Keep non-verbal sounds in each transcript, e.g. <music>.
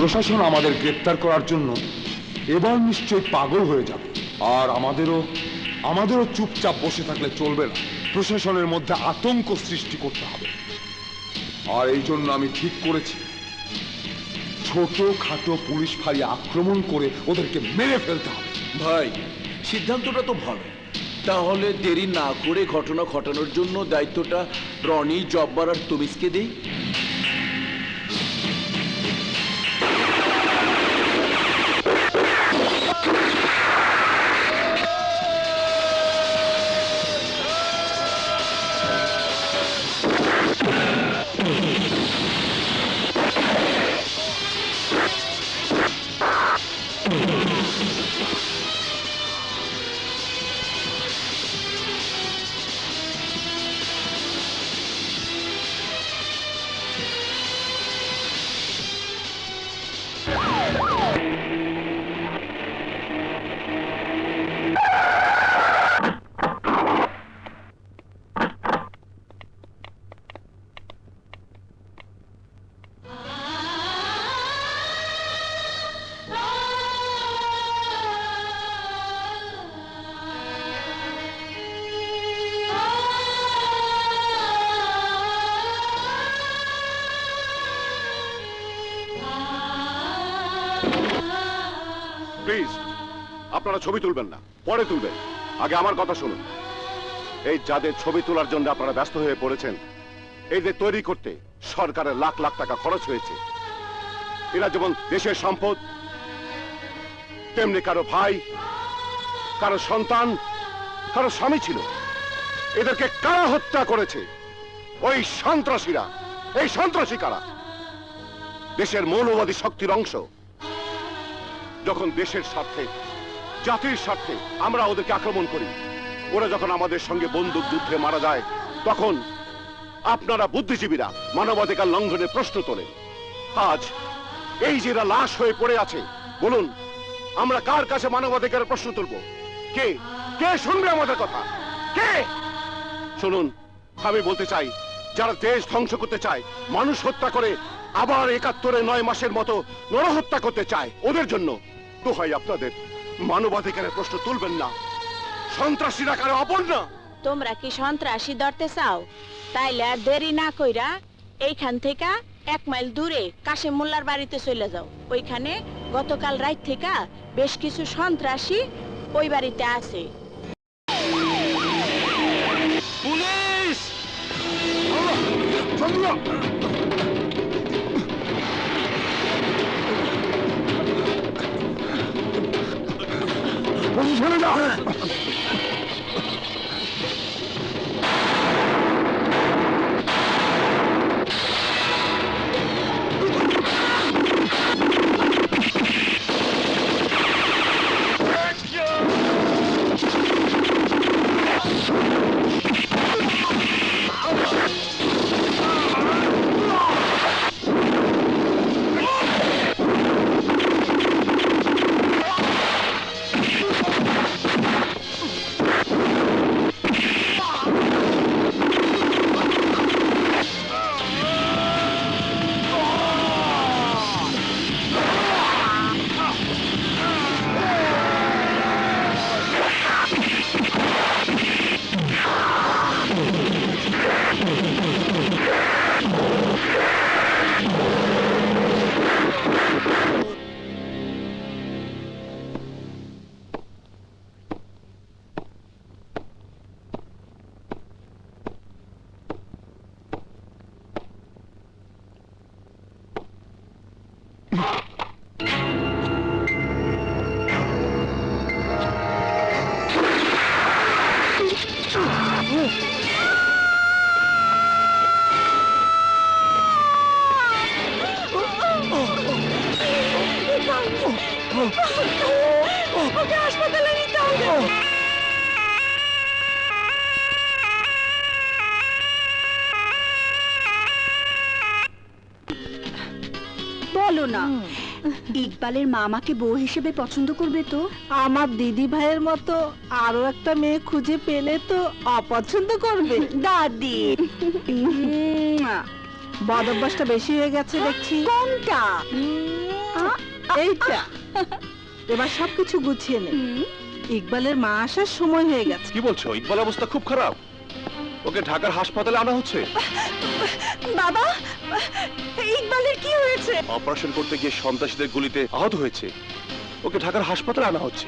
প্রশাসন আমাদের গ্রেপ্তার করার জন্য এবার নিশ্চয়ই পাগল হয়ে যাবে। আর আমাদেরও আমাদেরও চুপচাপ বসে থাকলে চলবে না। প্রশাসনের মধ্যে আতঙ্ক সৃষ্টি করতে হবে। আর এই জন্য আমি ঠিক করেছি। ছোট খাটো পুলিশ ফাঁড়ি আক্রমণ করে ওদেরকে মেরে ফেলতে হবে। ভাই, সিদ্ধান্তটা তো ভালো। তাহলে দেরি না করে ঘটনা ঘটানোর জন্য দায়িত্বটা রনি, জব্বার আর তুমিসকে দেই। প্লিজ, আপনারা ছবি তুলবেন না, পরে তুলবেন। আগে আমার কথা শুনুন। এই যাদের ছবি তোলার জন্য আপনারা ব্যস্ত হয়ে পড়েছেন এদের তৈরি করতে সরকারের লাখ লাখ টাকা খরচ হয়েছে, এরা যেমন দেশের সম্পদ, তেমনি কারও ভাই, কারও সন্তান, কারও স্বামী ছিল। এদেরকে কারা হত্যা করেছে? ওই সন্ত্রাসীরা, এই সন্ত্রাসী কারা? দেশের মৌলবাদী শক্তির অংশ যখন দেশের স্বার্থে, জাতির স্বার্থে আমরা ওদেরকে আক্রমণ করি, ওরা যখন আমাদের সঙ্গে বন্দুক যুদ্ধে মারা যায়, তখন আপনারা বুদ্ধিজীবীরা মানবাধিকার লঙ্ঘনের প্রশ্ন তোলেন। আজ এই যেরা লাশ হয়ে পড়ে আছে, বলুন, আমরা কার কাছে মানবাধিকারের প্রশ্ন তুলব? কে? কে শুনবে আমাদের কথা? কে? শুনুন, আমি বলতে চাই, যারা দেশ ধ্বংস করতে চায়, মানুষ হত্যা করে, আবার একাত্তরে নয় মাসের মতো নরহত্যা করতে চায়, ওদের জন্য দোহাই আপনাদের। মানবাধিকারের প্রশ্ন তুলবেন না। সন্ত্রাসীরা কারও অপর না। তোমরা কি সন্ত্রাসী ধরতে চাও? তাইলে আর দেরি না কইরা এইখান থেকে এক মাইল দূরে কাশিম মোল্লার বাড়িতে চলে যাও। ওইখানে গতকাল রাত থেকে বেশ কিছু সন্ত্রাসী ওই বাড়িতে আছে। পুলিশ! 你听着 না। ইকবালের মা আমাকে বউ হিসেবে পছন্দ করবে তো? আমার দিদি ভাইয়ের মতো আরও একটা মেয়ে খুঁজে পেলে তো অপছন্দ করবে। <laughs> দাদি। বদ অভ্যাসটা বেশি হয়ে গেছে দেখছি। কোনটা? এইটা। এবার সবকিছু গুছিয়ে নে। ইকবালের মা আসার সময় হয়ে গেছে। কি বলছো? ইকবাল অবস্থা খুব খারাপ। ওকে ঢাকার হাসপাতালে আনা হচ্ছে? বাবা ইকবালের কি হয়েছে? অপারেশন করতে গিয়ে সন্ত্রাসীদের গুলিতে আহত হয়েছে। ওকে ঢাকার হাসপাতালে আনা হচ্ছে।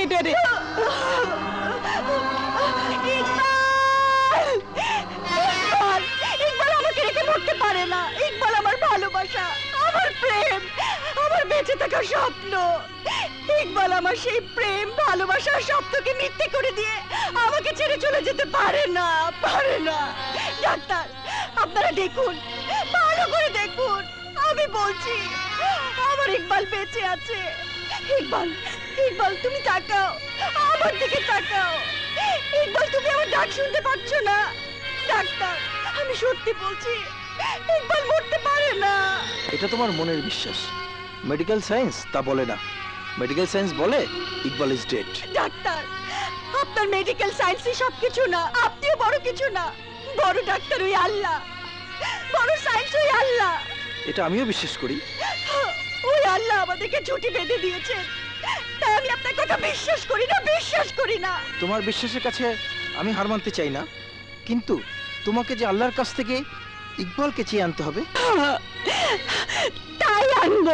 থিয়েটারে ইকবাল! ইকবাল! ইকবাল আমাকে রেখে মরতে পারে না। ইকবাল আমার ভালোবাসা, আমার প্রেম, আমার বেঁচে থাকার স্বপ্ন। ইকবাল আমার সেই প্রেম, ভালোবাসা স্বপ্নকে মিথ্যে করে দিয়ে আমাকে ছেড়ে চলে যেতে পারে না পারে না। ডাক্তার, আপনারা দেখুন, ভালো করে দেখুন। আমি বলছি, আমার ইকবাল বেঁচে আছে। ইকবাল ইকবাল তুমি তাকাও। আমার দিকে তাকাও। ইকবাল তুমি আমার ডাক শুনতে পাচ্ছ না। ডাক্তার আমি সত্যি বলছি ইকবাল মরতে পারে না। এটা তোমার মনের বিশ্বাস। মেডিকেল সায়েন্স তা বলে না। মেডিকেল সায়েন্স বলে ইকবাল ইজ ডেড ডাক্তার আপনার মেডিকেল সায়েন্সই সব কিছু না। আপনিও বড় কিছু না। বড় ডাক্তার ওই আল্লাহ। বড় সায়েন্স ওই আল্লাহ। এটা আমিও বিশ্বাস করি। ওই আল্লাহ আমাদেরকে ছুটি বেঁধে দিয়েছেন। তাই আমি আপনার কথা বিশ্বাস করি না বিশ্বাস করি না। তোমার বিশ্বাসের কাছে আমি হার মানতে চাই না। কিন্তু তোমাকে যে আল্লাহর কাছ থেকে ইকবালকে চেয়ে আনতে হবে? তাই আনব।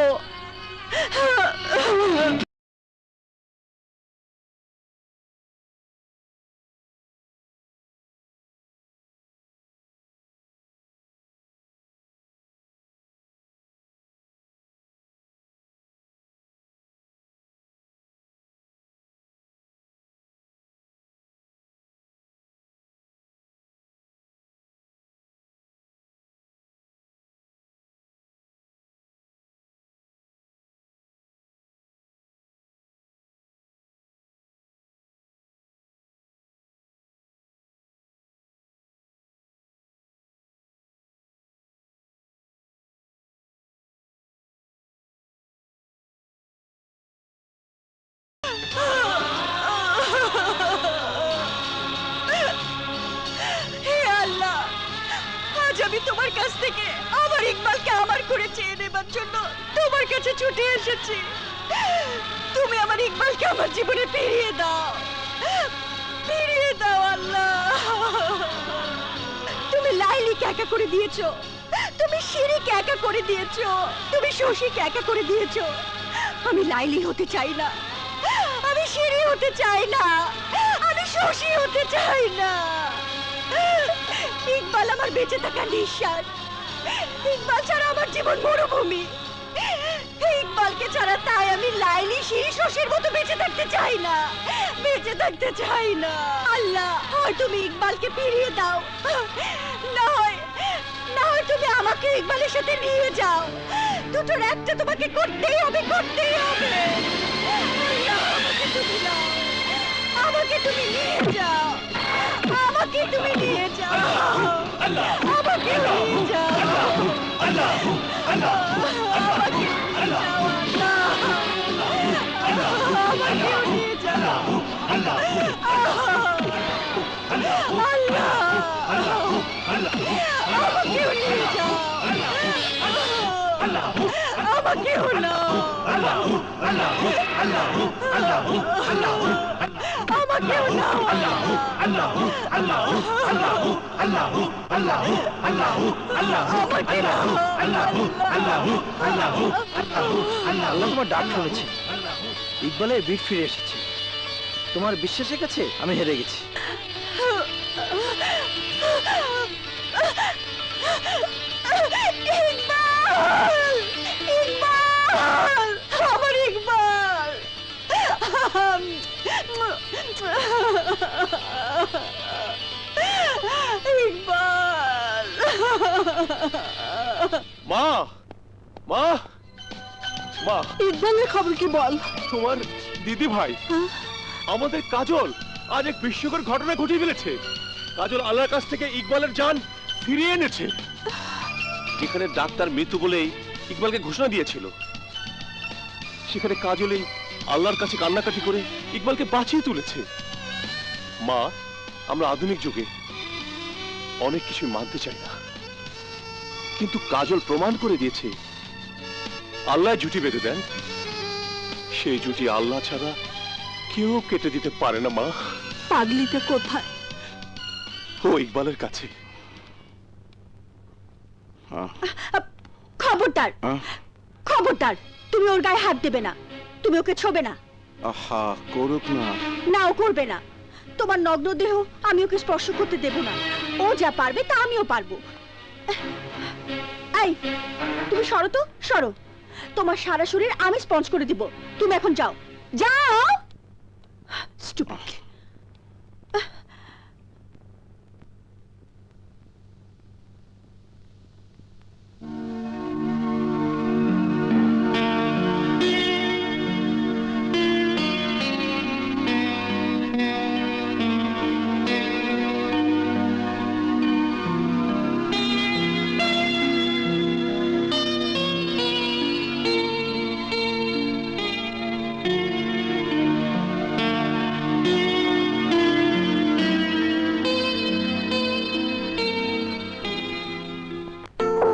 আমি তোমার কাছ থেকে আমার ইকবালকে আমার করে চেয়ে নেবার জন্য তোমার কাছে ছুটে এসেছি। তুমি আমার ইকবালকে আমার জীবনে ফিরিয়ে দাও। ফিরিয়ে দাও আল্লাহ। তুমি লাইলিকে একা করে দিয়েছ। তুমি শিরিকে একা করে দিয়েছ। তুমি শশীকে একা করে দিয়েছ। আমি লাইলি হতে চাই না। আমি সিঁড়ি হতে চাই না। আমি শশী হতে চাই না। ইকবাল আমার বেঁচে থাকা নিঃশ্বাস। ইকবাল ছাড়া আমার জীবন মরুভূমি। ইকবালকে ছাড়া তাই আমি লাইলি সিঁড়ি শশীর মতো বেঁচে থাকতে চাই না। বেঁচে থাকতে চাই না। আল্লাহ, হয় তুমি ইকবালকে ফিরিয়ে দাও। না হয় না হয় তুমি আমাকে ইকবালের সাথে নিয়ে যাও। দুটোর একটা তোমাকে করতেই হবে করতেই হবে। আমাকে তুমি আমাকে তুমি নিয়ে যাও। আমাকে তুমি নিয়ে যাও। আমাকে যাও আল্লাহ আমাকেও নিয়ে যাও আল্লাহ আল্লাহ তোমার ডাক শুনেছে। বিট ফিরে এসেছে। তোমার বিশ্বাসের কাছে আমি হেরে গেছি। ইকবাল! ইকবাল। মা মা মা। ইকবালের খবর কি বল? তোমার দিদি ভাই আমাদের কাজল আজ এক বিস্ময়কর ঘটনা ঘটিয়ে ফেলেছে। কাজল আল্লাহর কাছ থেকে ইকবালের জান ফিরিয়ে এনেছে। যেখানে ডাক্তার মৃত্যু বলেই ইকবালকে ঘোষণা দিয়েছিল। সেখানে কাজলই আল্লাহর কাছে কান্নাকাটি করে ইকবালকে বাঁচিয়ে তুলেছে। মা আমরা আধুনিক যুগে অনেক কিছু মানতে চাই না। কিন্তু কাজল প্রমাণ করে দিয়েছে আল্লাহ জুটি বেঁধে দেন। সেই জুটি আল্লাহ ছাড়া কেউ কেটে দিতে পারে না মা। পাগলিটা কোথায়? ও ইকবালের কাছে। খবরদার। খবরদার তুমি ওর গায়ে হাত দেবে না। তুমি ওকে ছোবে না। আহা করুক না। নাও করবে না। তোমার নগ্ন দেহ আমি ওকে স্পর্শ করতে দেব না। ও যা পারবে তা আমিও পারব। এই তুমি সরো তো সরো। তোমার সারা শরীর আমি স্পঞ্জ করে দিব। তুমি এখন যাও। যাও! স্টুপিড